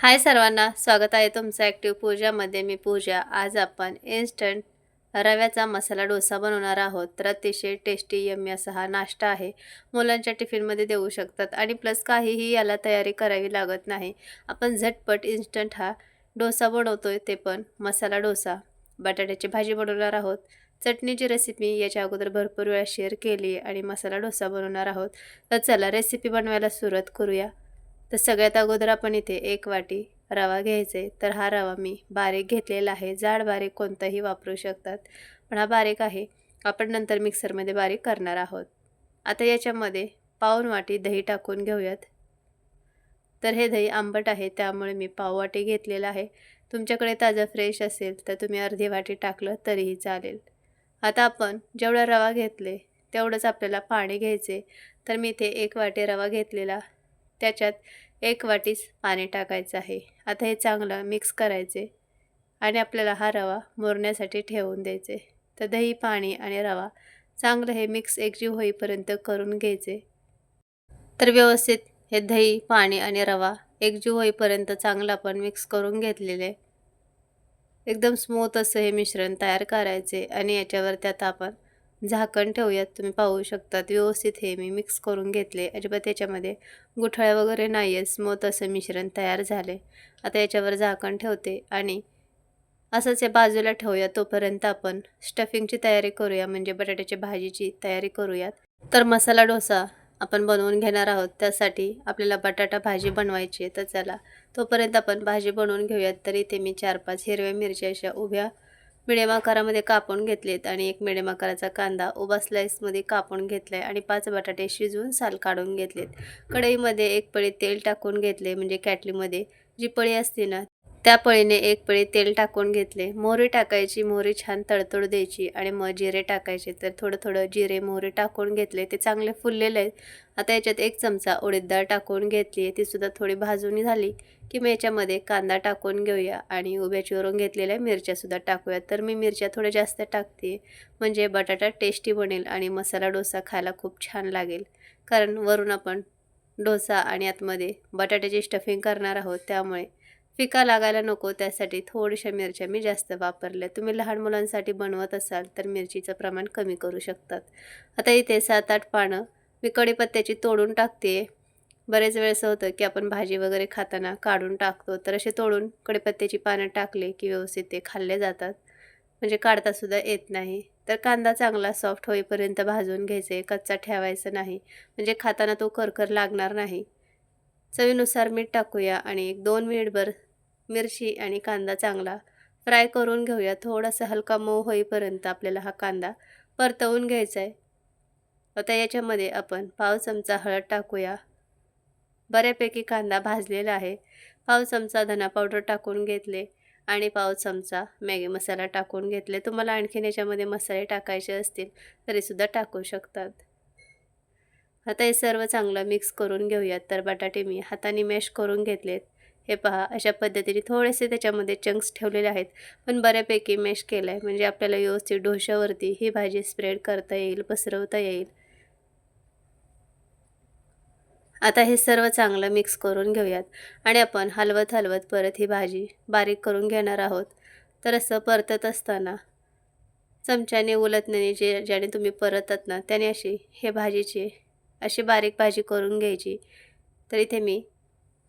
हाय सर्वांना स्वागत आहे तुमचं ॲक्टिव्ह पूजामध्ये मी पूजा. आज आपण इन्स्टंट रव्याचा मसाला डोसा बनवणार आहोत. तर अतिशय टेस्टी यम्मी असा हा नाश्ता आहे. मुलांच्या टिफिनमध्ये देऊ शकतात. आणि प्लस काहीही याला तयारी करावी लागत नाही. आपण झटपट इन्स्टंट हा डोसा बनवतोय ते पण मसाला डोसा. बटाट्याची भाजी बनवणार आहोत. चटणीची रेसिपी याच्या अगोदर भरपूर वेळा शेअर केली आणि मसाला डोसा बनवणार आहोत. तर चला रेसिपी बनवायला सुरुवात करूया. तर सगळ्यात अगोदर आपण इथे एक वाटी रवा घ्यायचे. तर हा रवा मी बारीक घेतलेला आहे. जाड बारीक कोणताही वापरू शकतात. पण हा बारीक आहे. आपण नंतर मिक्सरमध्ये बारीक करणार आहोत. आता याच्यामध्ये पाऊन वाटी दही टाकून घेऊयात. तर हे दही आंबट आहे. त्यामुळे मी पाव वाटी घेतलेलं आहे. तुमच्याकडे ताजं फ्रेश असेल तर तुम्ही अर्धी वाटी टाकलं तरीही चालेल. आता आपण जेवढा रवा घेतले तेवढंच आपल्याला पाणी घ्यायचे. तर मी इथे एक वाटी रवा घेतलेला त्याच्यात एक वाटीस पाणी टाकायचं आहे. आता हे चांगलं मिक्स करायचे आणि आपल्याला हा रवा मोरण्यासाठी ठेवून द्यायचे. तर दही पाणी आणि रवा चांगलं हे मिक्स एकजीव होईपर्यंत करून घ्यायचे. तर व्यवस्थित हे दही पाणी आणि रवा एकजीव होईपर्यंत चांगलं आपण मिक्स करून घेतलेले. एकदम स्मूथ असं हे मिश्रण तयार करायचे आणि याच्यावर त्यात आपण झाकण ठेवूयात तुम्ही पाहू शकतात. व्यवस्थित हे मी मिक्स करून घेतले. अजिबात त्याच्यामध्ये गुठळ्या वगैरे नाही आहे स्मूथ असं मिश्रण तयार झाले. आता याच्यावर झाकण ठेवते आणि असंच या बाजूला ठेवूया तोपर्यंत आपण स्टफिंगची तयारी करूया. म्हणजे बटाट्याच्या भाजीची तयारी करूयात. तर मसाला डोसा आपण बनवून घेणार आहोत. त्यासाठी आपल्याला बटाटा भाजी बनवायची आहे. तर चला तोपर्यंत आपण भाजी बनवून घेऊयात. तर इथे मी चार पाच हिरव्या मिरच्या अशा उभ्या मिडियम आकारामध्ये कापून घेतलेत आणि एक मिडियम आकाराचा कांदा उभा स्लाईसमध्ये कापून घेतला आहे आणि पाच बटाटे शिजवून साल काढून घेतलेत. कढईमध्ये एक पळी तेल टाकून घेतले म्हणजे कॅटलीमध्ये जी पळी असते ना त्या पळीने एक पळी तेल टाकून घेतले. मोहरी टाकायची मोहरी छान तडतड द्यायची आणि मग जिरे टाकायचे. तर थोडं थोडं जिरे मोहरी टाकून घेतले. ते चांगले फुललेले आहेत. आता याच्यात एक चमचा उडीद डाळ टाकून घेतली आहे. तीसुद्धा थोडी भाजून झाली की मी याच्यामध्ये कांदा टाकून घेऊया आणि उभ्या चिरून घेतलेल्या मिरच्यासुद्धा टाकूया तर मी मिरच्या थोड्या जास्त टाकते. म्हणजे बटाटा टेस्टी बनेल आणि मसाला डोसा खायला खूप छान लागेल. कारण वरून आपण डोसा आणि आतमध्ये बटाट्याची स्टफिंग करणार आहोत त्यामुळे फिका लागायला नको त्यासाठी. थोड्याशा मिरच्या मी जास्त वापरल्या. तुम्ही लहान मुलांसाठी बनवत असाल तर मिरचीचं प्रमाण कमी करू शकतात. आता इथे सात आठ पानं मी कढीपत्त्याची तोडून टाकते. बरेच वेळेस होतं की आपण भाजी वगैरे खाताना काढून टाकतो. तर असे तोडून कढीपत्त्याची पानं टाकले की व्यवस्थित ते खाल्ले जातात. म्हणजे काढतासुद्धा येत नाही. तर कांदा चांगला सॉफ्ट होईपर्यंत भाजून घ्यायचे. कच्चा ठेवायचं नाही. म्हणजे खाताना तो करकर लागणार नाही. चवीनुसार मीठ टाकूया आणि एक दोन मिनिटभर मिरची आणि कांदा चांगला फ्राय करून घेऊया. थोडासा हलका मऊ होईपर्यंत आपल्याला हा कांदा परतवून घ्यायचा आहे आता याच्यामध्ये आपण पाव चमचा हळद टाकूया. बऱ्यापैकी कांदा भाजलेला आहे. पाव चमचा धना पावडर टाकून घेतले आणि पाव चमचा मॅगी मसाला टाकून घेतले. तुम्हाला आणखीन याच्यामध्ये मसाले टाकायचे असतील तरीसुद्धा टाकू शकतात. आता हे सर्व चांगलं मिक्स करून घेऊयात. तर बटाटे मी हाताने मॅश करून घेतलेत. हे पहा अशा पद्धतीने थोडेसे त्याच्यामध्ये चंक्स ठेवलेले आहेत. पण बऱ्यापैकी मॅश केलं आहे म्हणजे आपल्याला व्यवस्थित डोशावरती ही भाजी स्प्रेड करता येईल पसरवता येईल. आता हे सर्व चांगलं मिक्स करून घेऊयात. आणि आपण हलवत हलवत परत ही भाजी बारीक करून घेणार आहोत. तर असं परतत असताना चमच्याने उलटण्याने जे ज्याने तुम्ही परतत ना त्याने अशी हे भाजीची अशी बारीक भाजी करून घ्यायची. तर इथे मी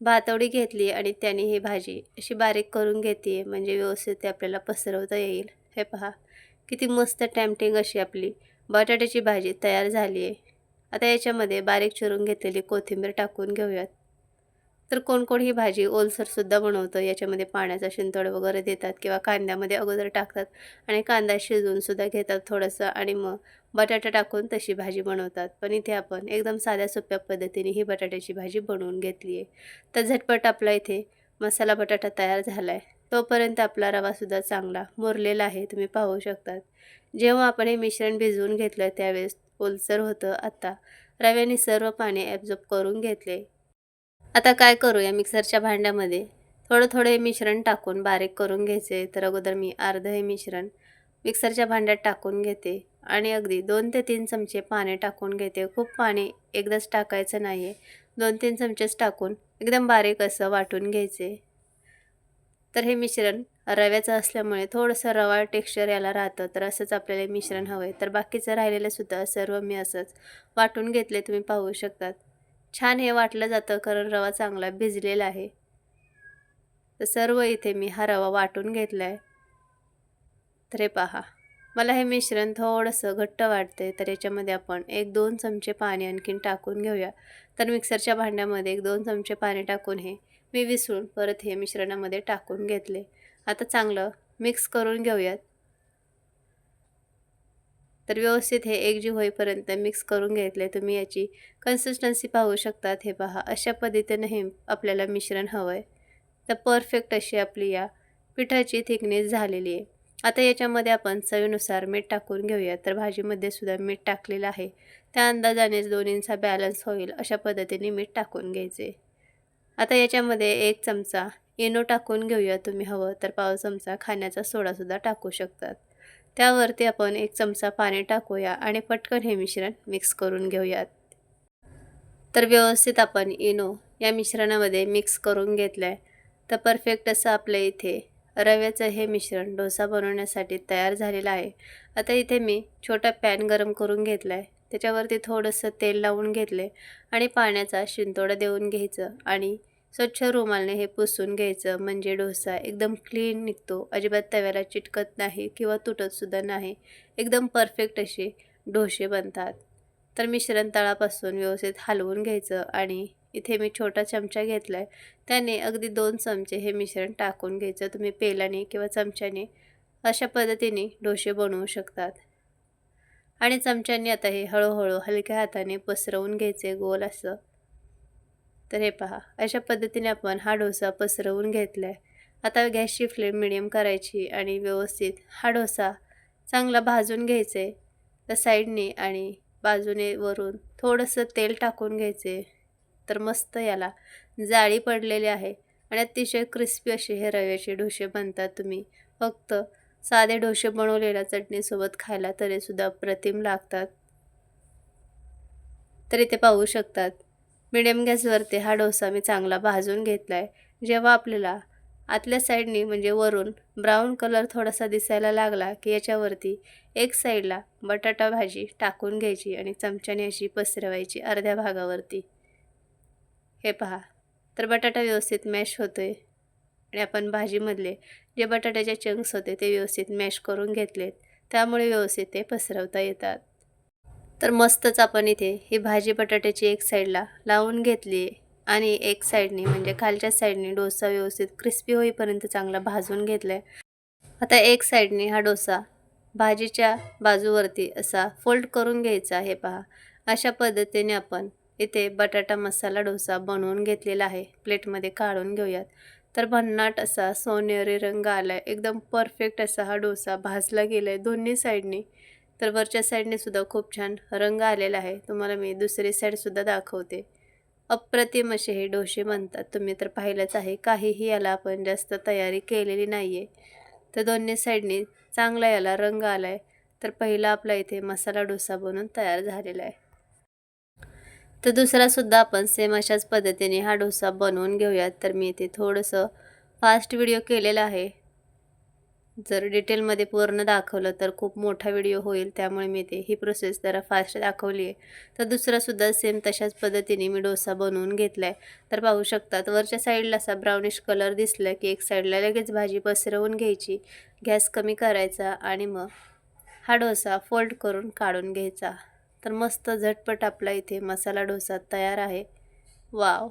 भातवडी घेतली आणि त्याने ही भाजी अशी बारीक करून घेते म्हणजे व्यवस्थित ते आपल्याला पसरवता येईल. हे पहा किती मस्त टॅमटिंग अशी आपली बटाट्याची भाजी तयार झाली आहे. आता याच्यामध्ये बारीक चिरून घेतलेली कोथिंबीर टाकून घेऊयात. तर कोण कोण ही भाजी ओलसरसुद्धा बनवतं? याच्यामध्ये पाण्याचा शिंतोड वगैरे देतात किंवा कांद्यामध्ये अगोदर टाकतात आणि कांदा शिजवूनसुद्धा घेतात थोडंसं आणि मग बटाटा टाकून तशी भाजी बनवतात. पण इथे आपण एकदम साध्या सोप्या पद्धतीने ही बटाट्याची भाजी बनवून घेतली आहे. तर झटपट आपला इथे मसाला बटाटा तयार झाला आहे तोपर्यंत आपला रवासुद्धा चांगला मुरलेला आहे तुम्ही पाहू शकतात. जेव्हा आपण हे मिश्रण भिजवून घेतलं त्यावेळेस ओलसर होतं आत्ता रव्याने सर्व पाणी ॲब्झॉर्ब करून घेतले. आता काय करूया मिक्सरच्या भांड्यामध्ये? थोडं थोडं हे मिश्रण टाकून बारीक करून घ्यायचे. तर अगोदर मी अर्धं हे मिश्रण मिक्सरच्या भांड्यात टाकून घेते. आणि अगदी दोन ते तीन चमचे पाणी टाकून घेते. खूप पाणी एकदाच टाकायचं नाही आहे दोन तीन चमचेच टाकून एकदम बारीक असं वाटून घ्यायचे. तर हे मिश्रण रव्याचं असल्यामुळे थोडंसं रवा टेक्स्चर याला राहतं. तर असंच आपल्याला मिश्रण हवं आहे तर बाकीचं राहिलेलं सुद्धा सर्व मी असंच वाटून घेतले तुम्ही पाहू शकतात. छान हे वाटलं जातं कारण रवा चांगला भिजलेला आहे. तर सर्व इथे मी हा रवा वाटून घेतला आहे तर हे पहा मला हे मिश्रण थोडंसं घट्ट वाटते तर याच्यामध्ये आपण एक दोन चमचे पाणी आणखीन टाकून घेऊया. तर मिक्सरच्या भांड्यामध्ये एक दोन चमचे पाणी टाकून हे मी विसळून परत हे मिश्रणामध्ये टाकून घेतले. आता चांगलं मिक्स करून घेऊयात. तर व्यवस्थित हे एकजीव होईपर्यंत मिक्स करून घेतले तुम्ही याची कन्सिस्टन्सी पाहू शकतात हे पहा. अशा पद्धतीने हे आपल्याला मिश्रण हवं आहे तर परफेक्ट अशी आपली या पिठाची थिकनेस झालेली आहे. आता याच्यामध्ये आपण चवीनुसार मीठ टाकून घेऊया. तर भाजीमध्ये सुद्धा मीठ टाकलेलं आहे. त्या अंदाजानेच दोन्हींचा बॅलन्स होईल अशा पद्धतीने मीठ टाकून घ्यायचे. आता याच्यामध्ये एक चमचा इनो टाकून घेऊया तुम्ही हवं तर पाव चमचा खाण्याचा सोडासुद्धा टाकू शकतात. त्यावरती आपण एक चमचा पाणी टाकूया आणि पटकन हे मिश्रण मिक्स करून घेऊयात. तर व्यवस्थित आपण इनो या मिश्रणामध्ये मिक्स करून घेतलं आहे तर परफेक्ट असं आपल्या इथे रव्याचं हे मिश्रण डोसा बनवण्यासाठी तयार झालेलं आहे. आता इथे मी छोटा पॅन गरम करून घेतला आहे त्याच्यावरती थोडंसं तेल लावून घेतले आणि पाण्याचा शिंतोडा देऊन घ्यायचं आणि स्वच्छ रुमालने हे पुसून घ्यायचं. म्हणजे डोसा एकदम क्लीन निघतो. अजिबात तव्याला चिटकत नाही किंवा तुटतसुद्धा नाही. एकदम परफेक्ट असे डोसे बनतात. तर मिश्रण तळापासून व्यवस्थित हलवून घ्यायचं आणि इथे मी छोटा चमचा घेतला आहे त्याने अगदी दोन चमचे हे मिश्रण टाकून घ्यायचं. तुम्ही पेलाने किंवा चमच्याने अशा पद्धतीने डोसे बनवू शकतात. आणि चमच्याने आता हे हळूहळू हलक्या हाताने पसरवून घ्यायचे. गोल असं. तर हे पहा अशा पद्धतीने आपण हा डोसा पसरवून घेतला आहे आता गॅसची फ्लेम मिडियम करायची आणि व्यवस्थित हा डोसा चांगला भाजून घ्यायचे. तर साईडने आणि बाजूने वरून थोडंसं तेल टाकून घ्यायचे. तर मस्त याला जाळी पडलेली आहे आणि अतिशय क्रिस्पी असे हे रव्याचे डोसे बनतात तुम्ही. फक्त साधे डोसे बनवलेल्या चटणीसोबत खायला तरीसुद्धा अप्रतिम लागतात. तर इथे पाहू शकतात मिडियम गॅसवरती हा डोसा मी चांगला भाजून घेतला आहे जेव्हा आपल्याला आतल्या साईडनी म्हणजे वरून ब्राऊन कलर थोडासा दिसायला लागला की याच्यावरती एक साईडला बटाटा भाजी टाकून घ्यायची आणि चमच्याने अशी पसरवायची अर्ध्या भागावरती. हे पहा तर बटाटा व्यवस्थित मॅश होतो आहे आणि आपण भाजीमधले जे बटाट्याचे चंक्स होते ते व्यवस्थित मॅश करून घेतलेत. त्यामुळे व्यवस्थित ते पसरवता येतात. तर मस्तच आपण इथे ही भाजी बटाट्याची एक साईडला लावून घेतली आणि एक साईडने म्हणजे खालच्या साईडने डोसा व्यवस्थित क्रिस्पी होईपर्यंत चांगला भाजून घेतला आहे आता एक साईडने हा डोसा भाजीच्या बाजूवरती असा फोल्ड करून घ्यायचा हे पहा. अशा पद्धतीने आपण इथे बटाटा मसाला डोसा बनवून घेतलेला आहे. प्लेटमध्ये काढून घेऊयात. तर भन्नाट असा सोनेरी रंग आला आहे एकदम परफेक्ट असा हा डोसा भाजला गेला आहे दोन्ही साईडने तर वरच्या साईडने सुद्धा खूप छान रंग आलेला आहे. तुम्हाला मी दुसरी साईडसुद्धा दाखवते. अप्रतिम असे हे डोसे म्हणतात तुम्ही तर पाहिलंच आहे. काहीही याला आपण जास्त तयारी केलेली नाही आहे तर दोन्ही साईडने चांगला याला रंग आला आहे तर पहिला आपला इथे मसाला डोसा बनून तयार झालेला आहे. तर दुसरासुद्धा आपण सेम अशाच पद्धतीने हा डोसा बनवून घेऊयात. तर मी इथे थोडंसं फास्ट व्हिडिओ केलेला आहे. जर डिटेलमध्ये पूर्ण दाखवलं तर खूप मोठा व्हिडिओ होईल त्यामुळे मी ते ही प्रोसेस जरा फास्ट दाखवली आहे. तर दुसरासुद्धा सेम तशाच पद्धतीने मी डोसा बनवून घेतला आहे तर पाहू शकतात वरच्या साईडला असा ब्राउनिश कलर दिसला की एक साईडला लगेच भाजी पसरवून घ्यायची गॅस कमी करायचा आणि मग हा डोसा फोल्ड करून काढून घ्यायचा. तर मस्त झटपट आपला इथे मसाला डोसा तयार आहे. वाव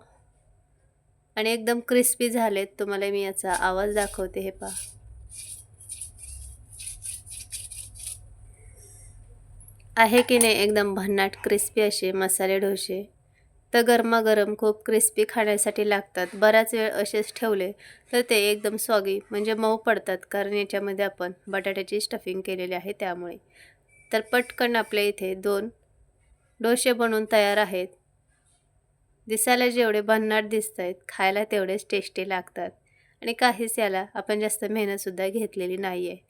आणि एकदम क्रिस्पी झालेत तुम्हाला मी याचा आवाज दाखवते हे पहा. आहे की नाही एकदम भन्नाट क्रिस्पी असे मसाले डोसे? तर गरमागरम खूप क्रिस्पी खाण्यासाठी लागतात. बराच वेळ असेच ठेवले तर ते एकदम स्वागी म्हणजे मऊ पडतात कारण याच्यामध्ये आपण बटाट्याची स्टफिंग केलेली आहे त्यामुळे. तर पटकन आपल्या इथे दोन डोसे बनवून तयार आहेत. दिसायला जेवढे भन्नाट दिसत आहेत खायला तेवढेच टेस्टी लागतात. आणि काहीच याला आपण जास्त मेहनतसुद्धा घेतलेली नाही आहे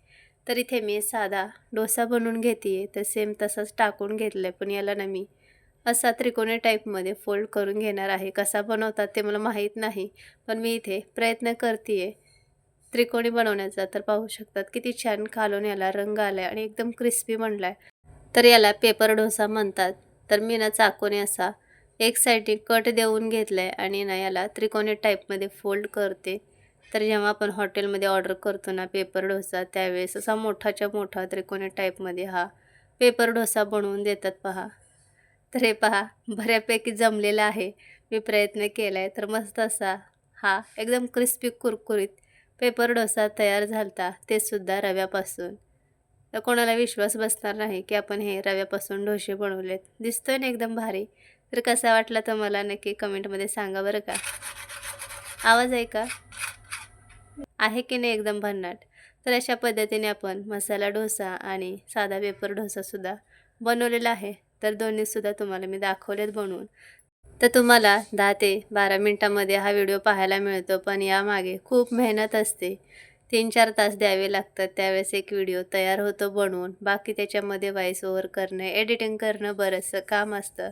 तर इथे मी साधा डोसा बनवून घेते आहे तर सेम तसाच टाकून घेतलं आहे पण याला ना मी असा त्रिकोणी टाईपमध्ये फोल्ड करून घेणार आहे. कसा बनवतात ते मला माहीत नाही पण मी इथे प्रयत्न करते आहे त्रिकोणी बनवण्याचा. तर पाहू शकतात किती छान खालून याला रंग आला आहे आणि एकदम क्रिस्पी बनला आहे तर याला पेपर डोसा म्हणतात. तर मी ना चाकूने असा एक साईडने कट देऊन घेतला आहे आणि ना याला त्रिकोणी टाईपमध्ये फोल्ड करते. तर जेव्हा आपण हॉटेलमध्ये ऑर्डर करतो ना पेपर डोसा त्यावेळेस असा मोठाच्या मोठा त्रिकोणी टाईपमध्ये हा पेपर डोसा बनवून देतात पहा. तर हे पहा बऱ्यापैकी जमलेला आहे. मी प्रयत्न केला आहे तर मस्त असा हा एकदम क्रिस्पी कुरकुरीत पेपर डोसा तयार झालता ते सुद्धा रव्यापासून. तर कोणाला विश्वास बसणार नाही की आपण हे रव्यापासून डोसे बनवलेत. दिसतोय ना एकदम भारी. तर कसा वाटला तर मला नक्की कमेंटमध्ये सांगा बरं का. आवाज आहे का? आहे की नाही एकदम भन्नाट? तर अशा पद्धतीने आपण मसाला डोसा आणि साधा पेपर डोसासुद्धा बनवलेला आहे. तर दोन्हीसुद्धा तुम्हाला मी दाखवलेत बनवून. तर तुम्हाला दहा ते बारा मिनटामध्ये हा व्हिडिओ पाहायला मिळतो पण यामागे खूप मेहनत असते. तीन चार तास द्यावे लागतात त्यावेळेस एक व्हिडिओ तयार होतो बनवून. बाकी त्याच्यामध्ये व्हॉइस ओव्हर करणं एडिटिंग करणं बरंचसं काम असतं.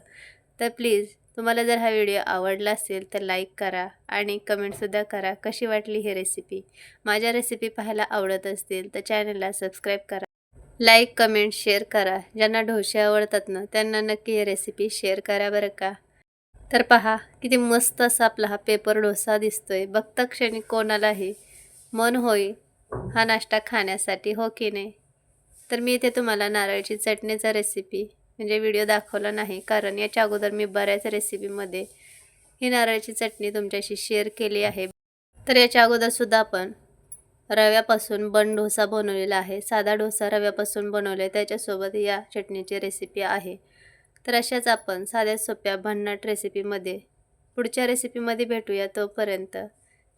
तर प्लीज तुम्हाला जर हा व्हिडिओ आवडला असेल तर लाईक करा आणि कमेंटसुद्धा करा कशी वाटली ही रेसिपी माझ्या रेसिपी पाहायला आवडत असतील तर चॅनलला सबस्क्राईब करा. लाईक कमेंट शेअर करा. ज्यांना ढोसे आवडतात ना त्यांना नक्की ही रेसिपी शेअर करा बरं का. तर पहा किती मस्त असा आपला हा पेपर डोसा दिसतोय. बघता क्षणी कोणालाही मन होईल हा नाश्ता खाण्यासाठी हो की नाही? तर मी इथे तुम्हाला नारळाची चटणीचा रेसिपी म्हणजे व्हिडिओ दाखवला नाही. कारण याच्या अगोदर मी बऱ्याच रेसिपीमध्ये ही नारळाची चटणी तुमच्याशी शेअर केली आहे. तर याच्या अगोदरसुद्धा आपण रव्यापासून बन डोसा बनवलेला आहे. साधा डोसा रव्यापासून बनवला आहे. त्याच्यासोबत या चटणीची रेसिपी आहे. तर अशाच आपण साध्या सोप्या भन्नाट रेसिपीमध्ये पुढच्या रेसिपीमध्ये भेटूया तोपर्यंत.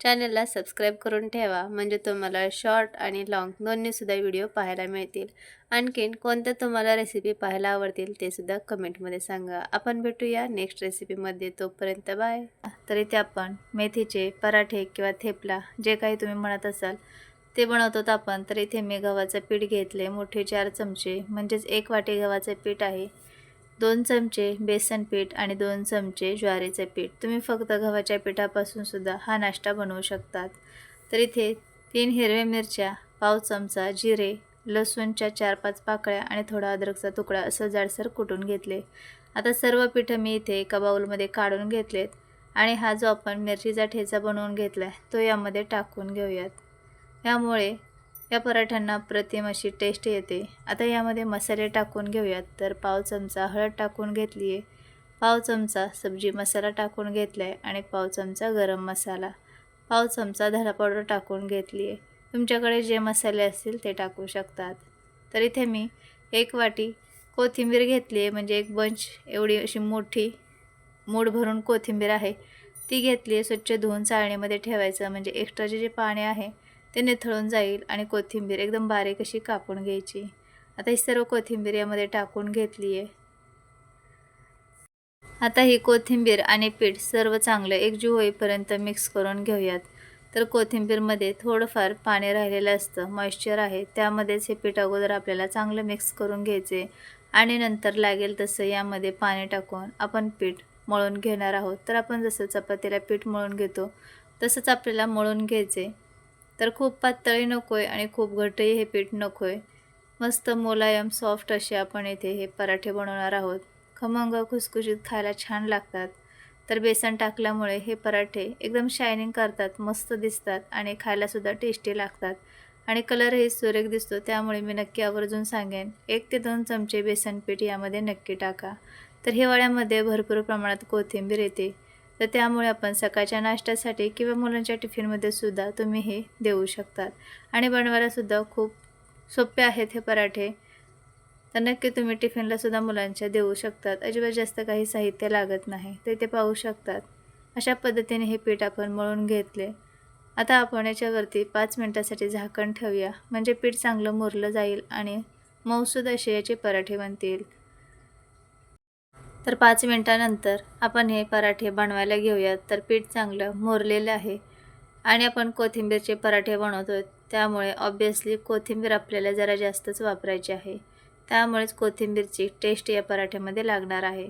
चॅनलला सबस्क्राईब करून ठेवा म्हणजे तुम्हाला शॉर्ट आणि लाँग दोन्हीसुद्धा व्हिडिओ पाहायला मिळतील. आणखीन कोणत्या तुम्हाला रेसिपी पाहायला आवडतील ते सुद्धा कमेंटमध्ये सांगा. आपण भेटूया नेक्स्ट रेसिपीमध्ये. तोपर्यंत बाय. तर इथे आपण मेथीचे पराठे किंवा थेपला जे काही तुम्ही म्हणत असाल ते बनवतो आपण. तर इथे मी गव्हाचं पीठ घेतले मोठे चार चमचे म्हणजेच एक वाटी गव्हाचं पीठ आहे. दोन चमचे बेसन पीठ आणि दोन चमचे ज्वारीचे पीठ. तुम्ही फक्त गव्हाच्या पिठापासून सुद्धा हा नाश्ता बनवू शकतात. तर इथे तीन हिरव्या मिरच्या पाव चमचा जिरे लसूणच्या चार पाच पाकळ्या आणि थोडा अद्रकचा तुकडा असं जाडसर कुटून घेतले. आता सर्व पिठं मी इथे एका बाऊलमध्ये काढून घेतलेत आणि हा जो आपण मिरचीचा ठेचा बनवून घेतला आहे तो यामध्ये टाकून घेऊयात. यामुळे या पराठ्यांना प्रतिम अशी टेस्ट येते. आता यामध्ये मसाले टाकून घेऊयात. तर पाव चमचा हळद टाकून घेतली आहे पाव चमचा सब्जी मसाला टाकून घेतला आहे आणि पाव चमचा गरम मसाला. पाव चमचा धडा पावडर टाकून घेतली आहे तुमच्याकडे जे मसाले असतील ते टाकू शकतात. तर इथे मी एक वाटी कोथिंबीर घेतली आहे म्हणजे एक बंच एवढी अशी मोठी मूड भरून कोथिंबीर आहे. ती घेतली आहे स्वच्छ धुवून चाळणीमध्ये ठेवायचं म्हणजे एक्स्ट्राचे जे पाणी आहे ते निथळून जाईल आणि कोथिंबीर एकदम बारीक अशी कापून घ्यायची. आता ही सर्व कोथिंबीर यामध्ये टाकून घेतली आहे आता ही कोथिंबीर आणि पीठ सर्व चांगलं एकजीव होईपर्यंत मिक्स करून घेऊयात. तर कोथिंबीरमध्ये थोडंफार पाणी राहिलेलं असतं मॉइश्चर आहे त्यामध्येच हे पीठ अगोदर आपल्याला चांगलं मिक्स करून घ्यायचे आणि नंतर लागेल तसं यामध्ये पाणी टाकून आपण पीठ मळून घेणार आहोत. तर आपण जसं चपातीला पीठ मळून घेतो तसंच आपल्याला मळून घ्यायचे. तर खूप पातळी नको आहे आणि खूप घटही हे पीठ नको आहे मस्त मुलायम सॉफ्ट असे आपण इथे हे पराठे बनवणार आहोत. खमंग खुसखुशीत खायला छान लागतात. तर बेसन टाकल्यामुळे हे पराठे एकदम शायनिंग करतात मस्त दिसतात आणि खायलासुद्धा टेस्टी लागतात. आणि कलरही सुरेख दिसतो त्यामुळे मी नक्की आवर्जून सांगेन एक ते दोन चमचे बेसन पीठ यामध्ये नक्की टाका. तर हिवाळ्यामध्ये भरपूर प्रमाणात कोथिंबीर येते. तर त्यामुळे आपण सकाळच्या नाश्त्यासाठी किंवा मुलांच्या टिफिनमध्ये सुद्धा तुम्ही हे देऊ शकतात. आणि बनवायलासुद्धा खूप सोपे आहेत हे पराठे. तर नक्की तुम्ही टिफिनलासुद्धा मुलांच्या देऊ शकतात. अजिबात जास्त काही साहित्य लागत नाही. तर ते पाहू शकतात. अशा पद्धतीने हे पीठ आपण मळून घेतले. आता आपण याच्यावरती पाच मिनटासाठी झाकण ठेवूया. म्हणजे पीठ चांगलं मुरलं जाईल आणि मऊसूद असे याचे पराठे बनतील. तर पाच मिनटानंतर आपण हे पराठे बनवायला घेऊयात. तर पीठ चांगलं मोरलेलं आहे आणि आपण कोथिंबीरचे पराठे बनवतो त्यामुळे ऑब्वियसली कोथिंबीर आपल्याला जरा जास्तच वापरायची आहे. त्यामुळेच कोथिंबीरची टेस्ट या पराठ्यामध्ये लागणार आहे.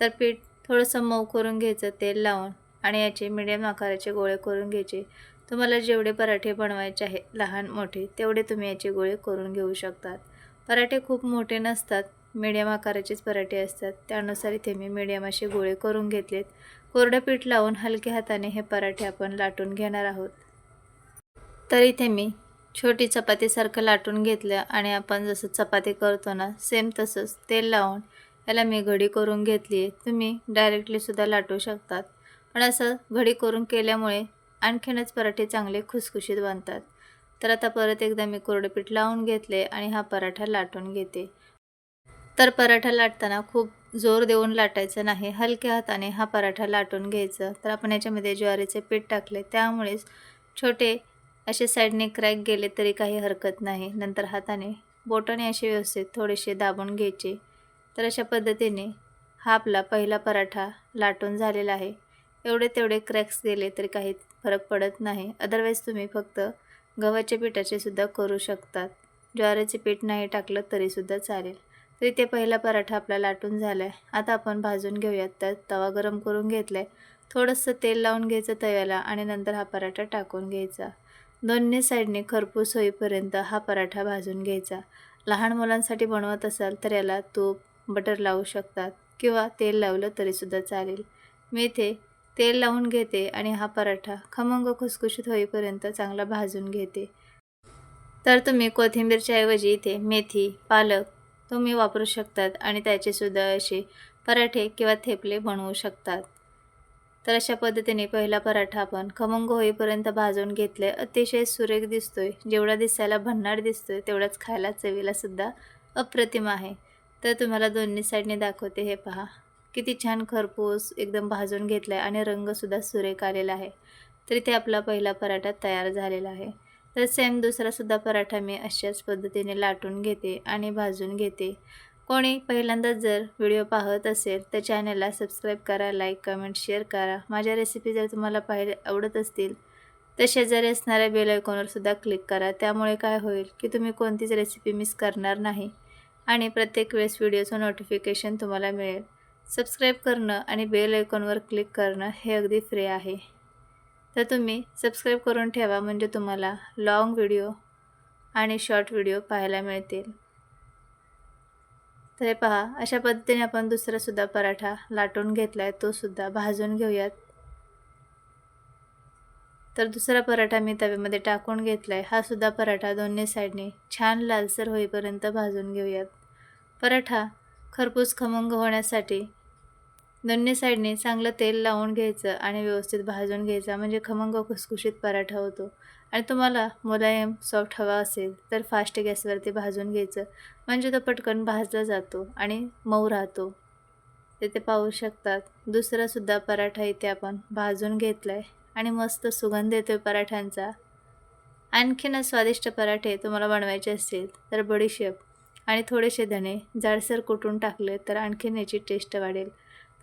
तर पीठ थोडंसं मऊ करून घ्यायचं तेल लावून आणि याचे मिडियम आकाराचे गोळे करून घ्यायचे. तुम्हाला जेवढे पराठे बनवायचे आहे लहान मोठे तेवढे तुम्ही याचे गोळे करून घेऊ शकतात. पराठे खूप मोठे नसतात मिडियम आकाराचेच पराठे असतात. त्यानुसार इथे मी मिडियम असे गोळे करून घेतलेत. कोरडं पीठ लावून हलक्या हाताने हे पराठे आपण लाटून घेणार आहोत. तर इथे मी छोटी चपातीसारखं लाटून घेतलं आणि आपण जसं चपाती करतो ना सेम तसंच तेल लावून याला मी घडी करून घेतली आहे. तुम्ही डायरेक्टलीसुद्धा लाटू शकतात. पण असं घडी करून केल्यामुळे आणखीनच पराठे चांगले खुसखुशीत बनतात. तर आता परत एकदा मी कोरडं पीठ लावून घेतले आणि हा पराठा लाटून घेते. तर पराठा लाटताना खूप जोर देऊन लाटायचं नाही हलक्या हाताने हा पराठा लाटून घ्यायचा. तर आपण याच्यामध्ये ज्वारीचे पीठ टाकले. त्यामुळेच छोटे असे साईडने क्रॅक गेले तरी काही हरकत नाही. नंतर हाताने बोटाने असे व्यवस्थित थोडेसे दाबून घ्यायचे. तर अशा पद्धतीने हा आपला पहिला पराठा लाटून झालेला आहे. एवढे तेवढे क्रॅक्स गेले तरी काही फरक पडत नाही. अदरवाईज तुम्ही फक्त गव्हाच्या पिठाचे सुद्धा करू शकतात. ज्वारीचे पीठ नाही टाकलं तरीसुद्धा चालेल. तर इथे पहिला पराठा आपला लाटून झाला आहे आता आपण भाजून घेऊयात. तर तवा गरम करून घेतला आहे थोडंसं तेल लावून घ्यायचं तव्याला आणि नंतर हा पराठा टाकून घ्यायचा. दोन्ही साईडने खरपूस होईपर्यंत हा पराठा भाजून घ्यायचा. लहान मुलांसाठी बनवत असाल तर याला तूप बटर लावू शकतात किंवा तेल लावलं तरीसुद्धा चालेल. मी इथे तेल लावून घेते आणि हा पराठा खमंग खुसखुशीत होईपर्यंत चांगला भाजून घेते. तर तुम्ही कोथिंबीरच्या ऐवजी इथे मेथी पालक तुम्ही वापरू शकतात आणि त्याचेसुद्धा असे पराठे किंवा थेपले बनवू शकतात. तर अशा पद्धतीने पहिला पराठा आपण खमंग होईपर्यंत भाजून घेतले. अतिशय सुरेख दिसतोय. जेवढा दिसायला भन्नाट दिसतोय तेवढाच खायला चवीला सुद्धा अप्रतिम आहे. तर तुम्हाला दोन्ही साईडने दाखवते हे पहा. किती छान खरपूस एकदम भाजून घेतला आहे आणि रंगसुद्धा सुरेख आलेला आहे. तर इथे आपला पहिला पराठा तयार झालेला आहे. तर सेम दुसरासुद्धा पराठा मी अशाच पद्धतीने लाटून घेते आणि भाजून घेते. कोणी पहिल्यांदाच जर व्हिडिओ पाहत असेल तर चॅनलला सबस्क्राईब करा लाईक कमेंट शेअर करा. माझ्या रेसिपी जर तुम्हाला पाहिले आवडत असतील तर शेजारी असणाऱ्या बेल आयकॉनवर सुद्धा क्लिक करा. त्यामुळे काय होईल की तुम्ही कोणतीच रेसिपी मिस करणार नाही आणि प्रत्येक वेळेस व्हिडिओचं नोटिफिकेशन तुम्हाला मिळेल. सबस्क्राईब करणं आणि बेल आयकॉनवर क्लिक करणं हे अगदी फ्री आहे. तर तुम्ही सबस्क्राईब करून ठेवा म्हणजे तुम्हाला लाँग व्हिडिओ आणि शॉर्ट व्हिडिओ पाहायला मिळतील. तर हे पहा अशा पद्धतीने आपण दुसरासुद्धा पराठा लाटून घेतला आहे तोसुद्धा भाजून घेऊयात. तर दुसरा पराठा मी तव्यामध्ये टाकून घेतला आहे हा सुद्धा पराठा दोन्ही साईडने छान लालसर होईपर्यंत भाजून घेऊयात. पराठा खरपूस खमंग होण्यासाठी दोन्ही साईडने चांगलं तेल लावून घ्यायचं आणि व्यवस्थित भाजून घ्यायचा. म्हणजे खमंग खुसखुशीत पराठा होतो. आणि तुम्हाला मुलायम सॉफ्ट हवा असेल तर फास्ट गॅसवरती भाजून घ्यायचं. म्हणजे तो पटकन भाजला जातो आणि मऊ राहतो. तिथे पाहू शकतात. दुसरासुद्धा पराठा इथे आपण भाजून घेतला आहे आणि मस्त सुगंध येतो आहे पराठ्यांचा आणखीनच स्वादिष्ट पराठे तुम्हाला बनवायचे असतील तर बडीशेप आणि थोडेसे धणे. जाडसर कुटून टाकले तर आणखीन याची टेस्ट वाढेल.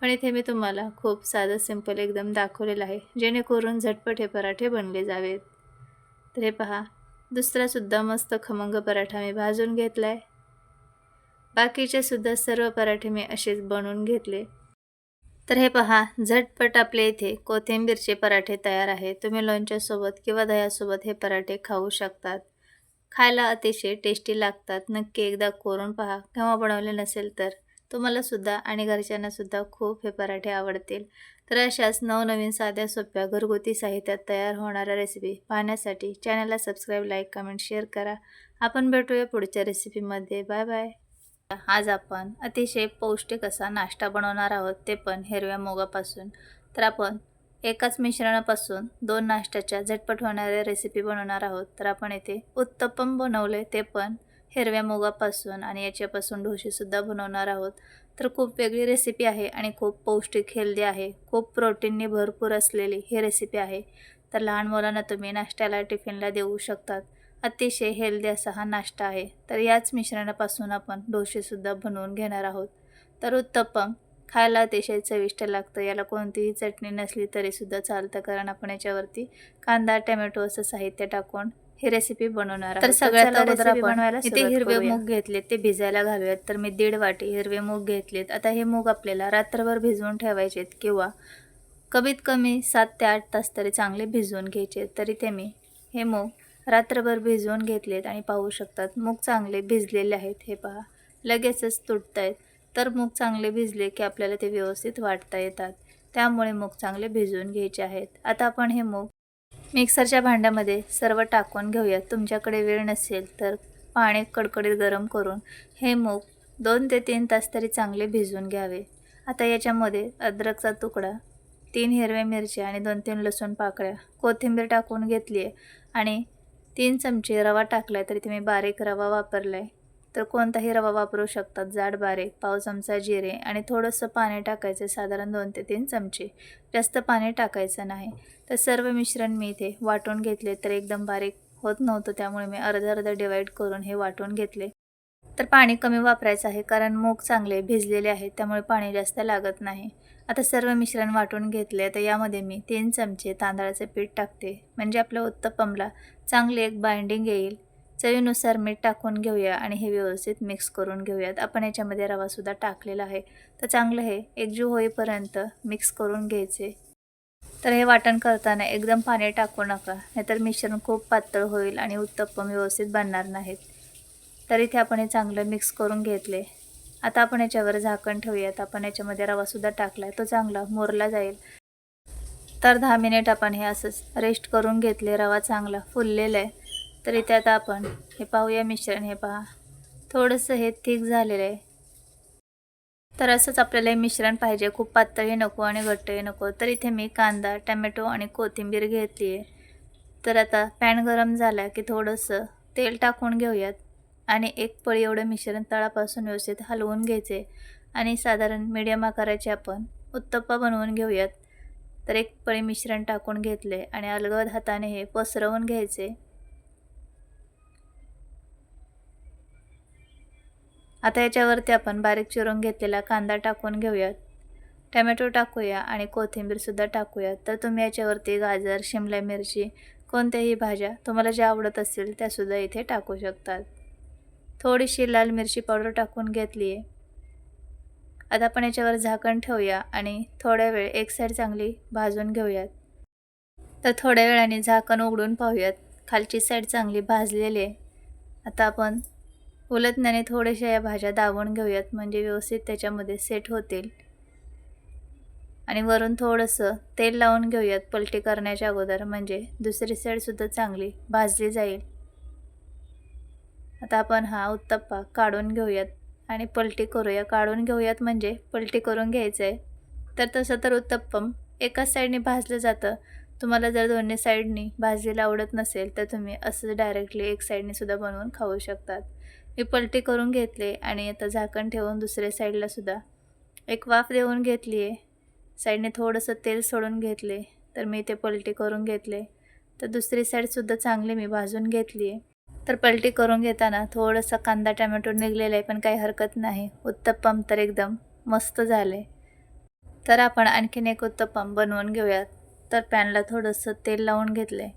पण इथे मी तुम्हाला खूप साधं सिंपल एकदम दाखवलेलं आहे जेणेकरून झटपट हे पराठे बनले जावेत. तर हे पहा दुसरासुद्धा मस्त खमंग पराठा मी भाजून घेतला आहे बाकीचेसुद्धा सर्व पराठे मी असेच बनवून घेतले. तर हे पहा झटपट आपल्या इथे कोथिंबीरचे पराठे तयार आहे. तुम्ही लोणच्यासोबत किंवा दह्यासोबत हे पराठे खाऊ शकतात. खायला अतिशय टेस्टी लागतात. नक्की एकदा करून पहा. केव्हा बनवले नसेल तर. तुम्हालासुद्धा आणि घरच्यांनासुद्धा खूप हे पराठे आवडतील. तर अशाच नवनवीन साध्या सोप्या घरगुती साहित्यात तयार होणाऱ्या रेसिपी पाहण्यासाठी चॅनलला सबस्क्राईब लाईक कमेंट शेअर करा. आपण भेटूया पुढच्या रेसिपीमध्ये बाय बाय आज आपण अतिशय पौष्टिक असा नाश्ता बनवणार आहोत ते पण हिरव्या मोगापासून. तर आपण एकाच मिश्रणापासून दोन नाश्त्याच्या झटपट होणाऱ्या रेसिपी बनवणार आहोत. तर आपण येथे उत्तप्पम बनवले ते पण हिरव्या मुगापासून आणि याच्यापासून ढोसेसुद्धा बनवणार आहोत. तर खूप वेगळी रेसिपी आहे आणि खूप पौष्टिक हेल्दी आहे. खूप प्रोटीनने भरपूर असलेली ही रेसिपी आहे. तर लहान मुलांना तुम्ही नाश्त्याला टिफिनला देऊ शकतात. अतिशय हेल्दी असा हा नाश्ता आहे. तर याच मिश्रणापासून आपण डोसेसुद्धा बनवून घेणार आहोत. तर उत्तप्पम खायला अतिशय चविष्ट लागतं. याला कोणतीही चटणी नसली तरीसुद्धा चालतं. कारण आपण याच्यावरती कांदा टमॅटो असं साहित्य टाकून ही रेसिपी बनवणार तर सगळ्यात अगोदर आपण इथे हिरवे मूग घेतलेत ते भिजायला घालूयात. तर मी दीड वाटी हिरवे मूग घेतलेत. आता हे मूग आपल्याला रात्रभर भिजवून ठेवायचेत किंवा कमीत कमी सात ते आठ तास तरी चांगले भिजवून घ्यायचे तरी ते मी हे मूग रात्रभर भिजवून घेतलेत आणि पाहू शकतात मूग चांगले भिजलेले आहेत. हे पहा लगेचच तुटत आहेत तर मूग चांगले भिजले की आपल्याला ते व्यवस्थित वाटता येतात. त्यामुळे मूग चांगले भिजवून घ्यायचे आहेत. आता आपण हे मूग मिक्सरच्या भांड्यामध्ये सर्व टाकून घेऊयात तुमच्याकडे वेळ नसेल तर पाणी कडकडीत गरम करून हे मूग दोन ते तीन तास तरी चांगले भिजवून घ्यावे. आता याच्यामध्ये अद्रकचा तुकडा तीन हिरव्या मिरच्या आणि दोन तीन लसूण पाकळ्या कोथिंबीर टाकून घेतली आहे आणि तीन चमचे रवा टाकला आहे तरी तुम्ही बारीक रवा वापरला आहे तर कोणताही रवा वापरू शकतात. जाड बारीक पाव चमचा जिरे आणि थोडंसं पाणी टाकायचं. साधारण दोन ते तीन चमचे. जास्त पाणी टाकायचं नाही. तर सर्व मिश्रण मी इथे वाटून घेतले तर एकदम बारीक होत नव्हतं. त्यामुळे मी अर्धं अर्धं डिवाईड करून हे वाटून घेतले. तर पाणी कमी वापरायचं आहे कारण मूग चांगले भिजलेले आहेत. त्यामुळे पाणी जास्त लागत नाही. आता सर्व मिश्रण वाटून घेतले. तर यामध्ये मी तीन चमचे तांदळाचे पीठ टाकते. म्हणजे आपल्या उत्तपमला चांगली एक बाइंडिंग येईल. चवीनुसार मीठ टाकून घेऊया आणि हे व्यवस्थित मिक्स करून घेऊयात. आपण याच्यामध्ये रवासुद्धा टाकलेला आहे. तर चांगलं हे एकजीव होईपर्यंत मिक्स करून घ्यायचे. तर हे वाटण करताना एकदम पाणी टाकू नका नाहीतर मिश्रण खूप पातळ होईल आणि उत्तप्पम व्यवस्थित बनणार नाहीत. तर इथे आपण हे चांगलं मिक्स करून घेतले. आता आपण याच्यावर झाकण ठेवूयात. आपण याच्यामध्ये रवासुद्धा टाकला आहे तो चांगला मोरला जाईल. तर दहा मिनिट आपण हे असंच रेस्ट करून घेतले. रवा चांगला फुललेला आहे. तर इथे आता आपण हे पाहूया मिश्रण हे पहा. थोडंसं हे थिक झालेलं आहे. तर असंच आपल्याला हे मिश्रण पाहिजे. खूप पातळही नको आणि घट्टही नको. तर इथे मी कांदा टमॅटो आणि कोथिंबीर घेतली आहे तर आता पॅन गरम झाला की थोडंसं तेल टाकून घेऊयात आणि एक पळी एवढं मिश्रण तळापासून व्यवस्थित हलवून घ्यायचे आणि साधारण मीडियम आकाराचे आपण उत्तप्पा बनवून घेऊयात. तर एक पळी मिश्रण टाकून घेतले आणि अलगद हाताने हे पसरवून घ्यायचे. आता याच्यावरती आपण बारीक चिरून घेतलेला कांदा टाकून घेऊयात. टमॅटो टाकूया आणि कोथिंबीरसुद्धा टाकूयात. तर तुम्ही याच्यावरती गाजर शिमला मिरची कोणत्याही भाज्या तुम्हाला ज्या आवडत असतील त्यासुद्धा इथे टाकू शकतात. थोडीशी लाल मिरची पावडर टाकून घेतली आहे. आता आपण याच्यावर झाकण ठेवूया आणि थोड्या वेळ एक साईड चांगली भाजून घेऊयात. तर थोड्या वेळाने झाकण उघडून पाहूयात. खालची साईड चांगली भाजलेली आहे. आता आपण उलटण्याने थोड्याशा या भाज्या दाबून घेऊयात म्हणजे व्यवस्थित त्याच्यामध्ये सेट होतील. आणि वरून थोडंसं तेल लावून घेऊयात पलटी करण्याच्या अगोदर म्हणजे दुसरी साईडसुद्धा चांगली भाजली जाईल. आता आपण हा उत्तप्पा काढून घेऊयात आणि पलटी करूया. काढून घेऊयात म्हणजे पलटी करून घ्यायचं आहे तर तसं तर उत्तप्पम एकाच साईडने भाजलं जातं. तुम्हाला जर दोन्ही साईडनी भाजलेलं आवडत नसेल तर तुम्ही असं डायरेक्टली एक साईडने सुद्धा बनवून खाऊ शकतात. मी पलटी करून घेतले आणि आता झाकण ठेवून दुसऱ्या साईडला सुद्धा. एक वाफ देऊन घेतली आहे साईडने थोडंसं तेल सोडून घेतले तर मी ते पलटी करून घेतले. तर दुसरी साईडसुद्धा चांगली मी भाजून घेतली आहे तर पलटी करून घेताना थोडंसं कांदा टमॅटो निघलेलं आहे पण काही हरकत नाही. उत्तप्पम तर एकदम मस्त झाले. तर आपण आणखीन एक उत्तप्पम बनवून घेऊयात. तर पॅनला थोडंसं तेल लावून घेतले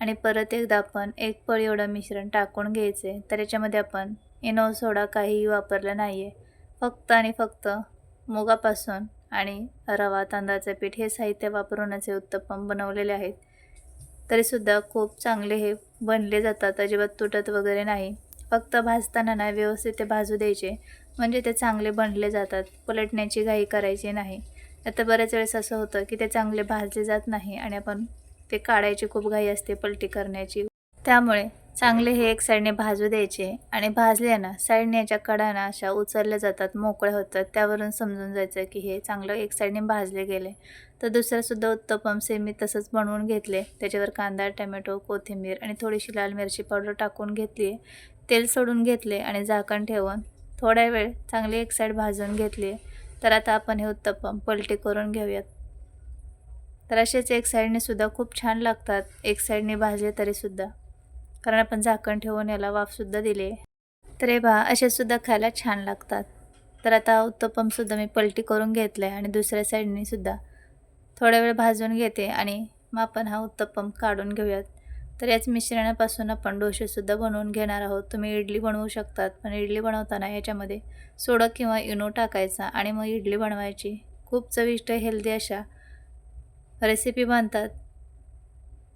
आणि परत एकदा आपण एक पळी एवढं मिश्रण टाकून घ्यायचे तर याच्यामध्ये आपण इनो सोडा काहीही वापरला नाही आहे फक्त आणि फक्त मुगापासून आणि रवा तांदळाचं पीठ हे साहित्य वापरूनच हे उत्तपम बनवलेले आहेत. तरीसुद्धा खूप चांगले हे बनले जातात अजिबात तुटत वगैरे नाही. फक्त भाजताना नाही व्यवस्थित ते भाजू द्यायचे. म्हणजे ते चांगले बनले जातात पलटण्याची घाई करायची नाही. आता बऱ्याच वेळेस असं होतं की ते चांगले भाजले जात नाही आणि आपण ते काढायची खूप घाई असते पलटी करण्याची. त्यामुळे चांगले हे एक साईडने भाजू द्यायचे आणि भाजले ना साईडने याच्या कडाना अशा उचलल्या जातात मोकळ्या होतात. त्यावरून समजून जायचं की हे चांगलं एक साईडने भाजले गेले. तर दुसरंसुद्धा उत्तपम सेमी मी तसंच बनवून घेतले. त्याच्यावर कांदा टमॅटो कोथिंबीर आणि थोडीशी लाल मिरची पावडर टाकून घेतली. तेल सोडून घेतले आणि झाकण ठेवून थोड्या वेळ चांगली एक साईड भाजून घेतली. तर आता आपण हे उत्तपम पलटी करून घेऊयात. तर असेच एक साईडने सुद्धा खूप छान लागतात एक साईडने भाजले तरीसुद्धा कारण आपण झाकण ठेवून याला वाफसुद्धा दिले तर हे असे सुद्धा खायला छान लागतात. तर आता उत्तपमसुद्धा मी पलटी करून घेतलं आहे आणि दुसऱ्या साईडने सुद्धा थोड्या वेळ भाजून घेते आणि मग आपण हा उत्तप्पम काढून घेऊयात. तर याच मिश्रणापासून आपण डोसेसुद्धा बनवून घेणार आहोत. तुम्ही इडली बनवू शकतात पण इडली बनवताना याच्यामध्ये सोडा किंवा इनो टाकायचा आणि मग इडली बनवायची. खूप चविष्ट हेल्दी अशा रेसिपी बांधतात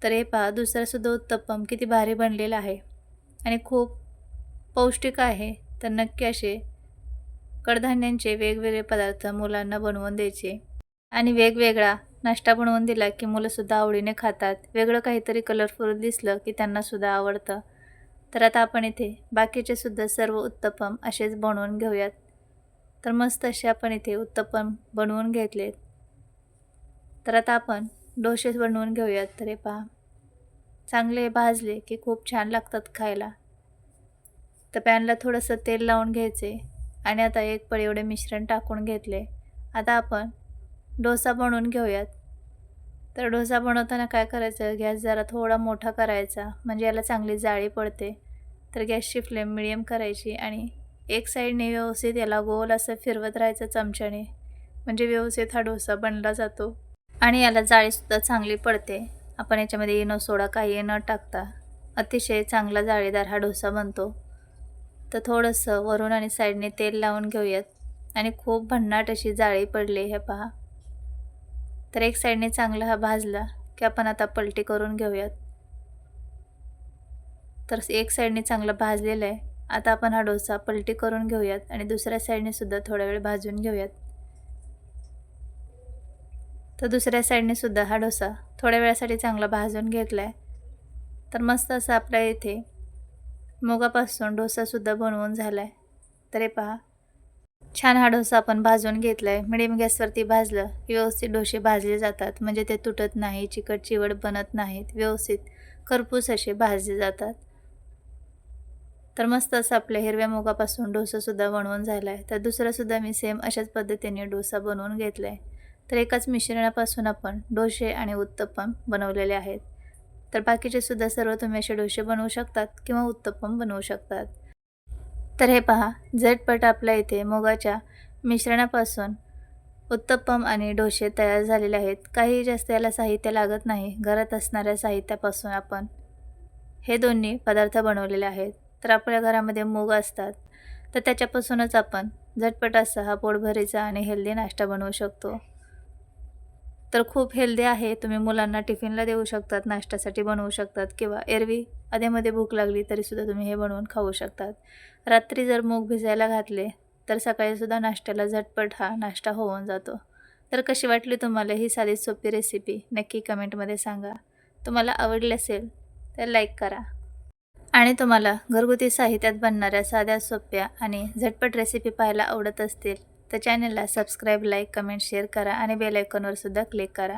तर हे पहा दुसरासुद्धा उत्तप्पम किती भारी बनलेलं आहे. आणि खूप पौष्टिक आहे. तर नक्की असे कडधान्यांचे वेगवेगळे पदार्थ मुलांना बनवून द्यायचे. आणि वेगवेगळा नाश्ता बनवून दिला की मुलंसुद्धा आवडीने खातात. वेगळं काहीतरी कलरफुल दिसलं की त्यांनासुद्धा आवडतं. तर आता आपण इथे बाकीचे सुद्धा सर्व उत्तप्पम असेच बनवून घेऊयात. तर मस्त असे आपण इथे उत्तप्पम बनवून घेतलेत. तर आता आपण डोसे बनवून घेऊयात. तर हे पहा. चांगले भाजले की खूप छान लागतात खायला. तर पॅनला थोडंसं तेल लावून घ्यायचे आणि आता एक पळ एवढे मिश्रण टाकून घेतले. आता आपण डोसा बनवून घेऊयात. तर डोसा बनवताना काय करायचं? गॅस जरा थोडा मोठा करायचा म्हणजे याला चांगली जाळी पडते. तर गॅसची फ्लेम मिडियम करायची आणि एक साईडने व्यवस्थित याला गोल असं फिरवत राहायचं चमच्याने. म्हणजे व्यवस्थित हा डोसा बनला जातो. आणि याला जाळीसुद्धा चांगली पडते. आपण याच्यामध्ये इनो सोडा काही न टाकता. अतिशय चांगला जाळीदार हा डोसा बनतो. तर थोडंसं वरून आणि साईडने तेल लावून घेऊयात. आणि खूप भन्नाट अशी जाळी पडली हे पहा. तर एक साईडने चांगला हा भाजला की आपण आता पलटी करून घेऊयात. तर एक साईडने चांगला भाजलेला आहे. आता आपण हा डोसा पलटी करून घेऊयात आणि दुसऱ्या साईडने सुद्धा थोडा वेळ भाजून घेऊयात. तर दुसऱ्या साईडने सुद्धा हा डोसा थोड्या वेळासाठी चांगला भाजून घेतला आहे तर मस्त असं आपल्या इथे मुगापासून डोसासुद्धा बनवून झाला आहे तर हे पहा. छान हा डोसा आपण भाजून घेतला आहे मिडियम गॅसवरती भाजलं की व्यवस्थित डोसे भाजले जातात. म्हणजे ते तुटत नाही चिकट चिवट बनत नाहीत. व्यवस्थित करपूस असे भाजले जातात. तर मस्त असं आपल्या हिरव्या मुगापासून डोसासुद्धा बनवून झाला आहे तर दुसरासुद्धा मी सेम अशाच पद्धतीने डोसा बनवून घेतला आहे तर एकाच मिश्रणापासून आपण डोसे आणि उत्तप्पम बनवलेले आहेत. तर बाकीचे सुद्धा सर्व तुम्ही असे डोसे बनवू शकतात किंवा उत्तप्पम बनवू शकतात. तर हे पहा झटपट आपल्या इथे मुगाच्या मिश्रणापासून उत्तप्पम आणि डोसे तयार झालेले आहेत. काही जास्त याला साहित्य लागत नाही. घरात असणाऱ्या साहित्यापासून आपण हे दोन्ही पदार्थ बनवलेले आहेत. तर आपल्या घरामध्ये मूग असतात. तर त्याच्यापासूनच आपण झटपट असा हा पोटभरीचा आणि हेल्दी नाश्ता बनवू शकतो. तर खूप हेल्दी आहे. तुम्ही मुलांना टिफिनला देऊ शकतात नाश्त्यासाठी बनवू शकतात किंवा एरवी अधेमध्ये भूक लागली तरीसुद्धा तुम्ही हे बनवून खाऊ शकतात. रात्री जर मूग भिजायला घातले तर सकाळीसुद्धा नाश्त्याला झटपट हा नाश्ता होऊन जातो. तर कशी वाटली तुम्हाला ही साधी सोपी रेसिपी नक्की कमेंटमध्ये सांगा. तुम्हाला आवडली असेल तर लाईक करा. आणि तुम्हाला घरगुती साहित्यात बनणाऱ्या साध्या सोप्या आणि झटपट रेसिपी पाहायला आवडत असतील तर चॅनलला सबस्क्राईब लाईक कमेंट शेअर करा आणि बेल आयकॉनवर सुद्धा क्लिक करा.